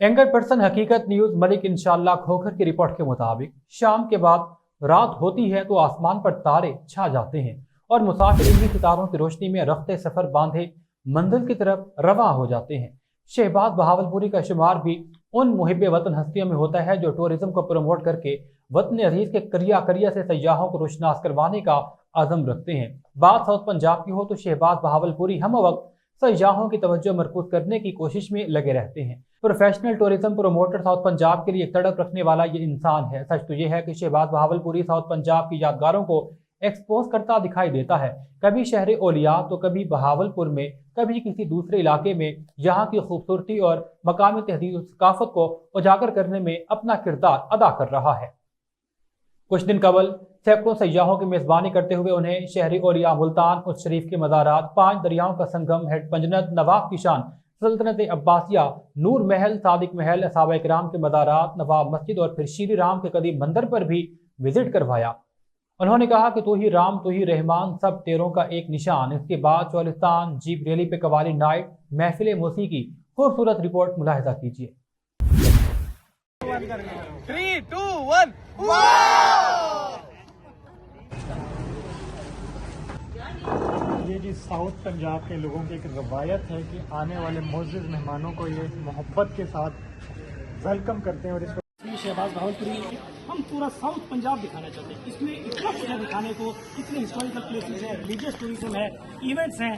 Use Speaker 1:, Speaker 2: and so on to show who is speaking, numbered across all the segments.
Speaker 1: Anchor person Haqeeqat news Malik Inshallah Khokhar کی report کے مطابق شام کے بعد رات ہوتی ہے تو آسمان پر تارے چھا جاتے ہیں اور مسافر انہی ستاروں کی روشنی میں رفتے سفر باندھے منزل کی طرف رواں ہو جاتے ہیں۔ شہباز بہاول پوری کا شمار بھی ان محب وطن ہستیوں میں ہوتا ہے جو ٹورزم کو پروموٹ کر کے وطن عزیز کے کریا کریا سے سیاحوں کو روشناس کروانے کا عزم رکھتے ہیں۔ بات ساؤتھ پنجاب کی ہو تو شہباز بہاول پوری ہم وقت سیاحوں کی توجہ مرکوز کرنے کی کوشش میں لگے رہتے ہیں۔ Professional tourism promoter South Punjab کے لیے تڑپ رکھنے والا یہ انسان ہے۔ سچ تو یہ ہے کہ شہباز بہاول پوری ساؤتھ پنجاب کی یادگاروں کو ایکسپوز کرتا دکھائی دیتا ہے۔ کبھی شہر اولیاء تو کبھی بہاول پور میں، کبھی کسی دوسرے علاقے میں یہاں کی خوبصورتی اور مقامی تہذیب ثقافت کو اجاگر کرنے میں اپنا کردار ادا کر رہا ہے۔ کچھ دن قبل سینکڑوں سیاحوں کی میزبانی کرتے ہوئے انہیں شہری اولیا ملتان اس شریف کے مزارات، پانچ دریاؤں کا سنگم، ہیڈ پنجنت نواب کی شان سلطنت عباسیہ، نور محل، صادق محل اصحابہ اکرام کے مزارات، نواب مسجد اور پھر شیری رام کے قدیم مندر پر بھی وزٹ کروایا۔ انہوں نے کہا کہ تو ہی رام، تو ہی رحمان، سب تیروں کا ایک نشان۔ اس کے بعد چولستان جیپ ریلی پہ قوالی نائٹ، محفل موسیقی، خوبصورت رپورٹ ملاحظہ کیجیے۔
Speaker 2: جی ساؤتھ پنجاب کے لوگوں کی ایک روایت ہے کہ آنے والے معزز مہمانوں کو یہ محبت کے ساتھ ویلکم کرتے ہیں اور اس کو
Speaker 3: جی، شہباز بہادری ہم پورا ساؤتھ پنجاب دکھانا چاہتے ہیں۔ اس میں اتنا کچھ دکھانے کو اتنے ہسٹوریکل پلیسز ہیں ریلیجیس ٹوریزم ہے ایونٹس ہیں۔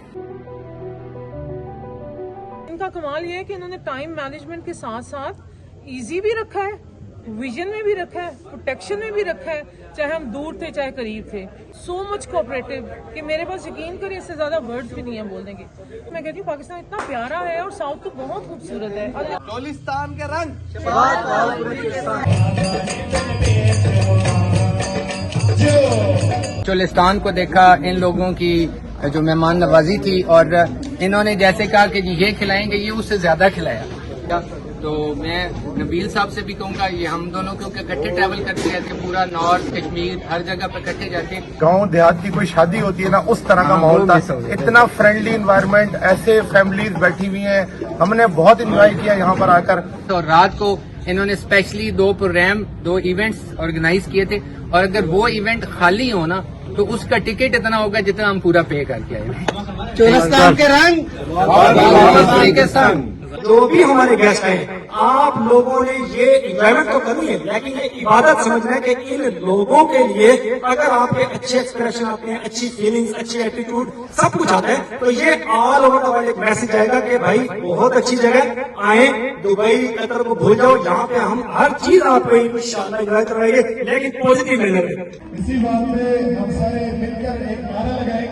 Speaker 4: ان کا کمال یہ ہے کہ انہوں نے ٹائم مینجمنٹ کے ساتھ ساتھ ایزی بھی رکھا ہے۔ ویژن میں بھی رکھا ہے پروٹیکشن میں بھی رکھا ہے چاہے ہم دور تھے چاہے قریب تھے۔ سو مچ کوپریٹو کہ میرے پاس یقین کریں اس سے زیادہ ورڈ بھی نہیں ہیں بولنے کے میں کہتی ہوں پاکستان اتنا پیارا ہے اور ساؤتھ تو بہت خوبصورت ہے۔ چولستان کا رنگ۔
Speaker 5: چولستان کو دیکھا ان لوگوں کی جو مہمان نوازی تھی اور انہوں نے جیسے کہا کہ جی، یہ کھلائیں گے یہ اس سے زیادہ کھلایا۔ تو میں نبیل صاحب سے بھی کہوں گا یہ ہم دونوں کیونکہ اکٹھے ٹریول کرتے رہتے ہیں پورا نارتھ کشمیر ہر جگہ پہ اکٹھے جاتے ہیں۔
Speaker 6: گاؤں دیہات کی کوئی شادی ہوتی ہے نا اس طرح کا ماحول تھا۔ اتنا فرینڈلی انوائرمنٹ ایسے فیملیز بیٹھی ہوئی ہیں۔ ہم نے بہت انجوائے کیا یہاں پر آ کر۔
Speaker 5: تو رات کو انہوں نے اسپیشلی دو پروگرام دو ایونٹس آرگنائز کیے تھے۔ اور اگر وہ ایونٹ خالی ہو نا تو اس کا ٹکٹ اتنا ہوگا جتنا ہم پورا پے کر کے آئے
Speaker 7: چورستان کے رنگ کے سنگ۔
Speaker 8: جو بھی ہمارے گیسٹ ہیں، آپ لوگوں نے یہ انجوائمنٹ تو کرنی ہے، لیکن یہ عبادت سمجھ رہے ہیں کہ ان لوگوں کے لیے اگر آپ کے اچھے ایکسپریشن آتے ہیں اچھی فیلنگز اچھے ایٹیٹیوڈ سب کچھ آتے ہیں، تو یہ آل اوور ہمارے ایک میسج آئے گا کہ بھائی بہت اچھی جگہ آئیں دبئی، قطر کو بھول جاؤ، یہاں پہ ہم ہر چیز آپ کو انشاءاللہ انجوائے کرائیں گے، لیکن پوزیٹو مینر اسی
Speaker 9: بات پہ ہم سارے مل کر ایک نعرہ لگائیں گے۔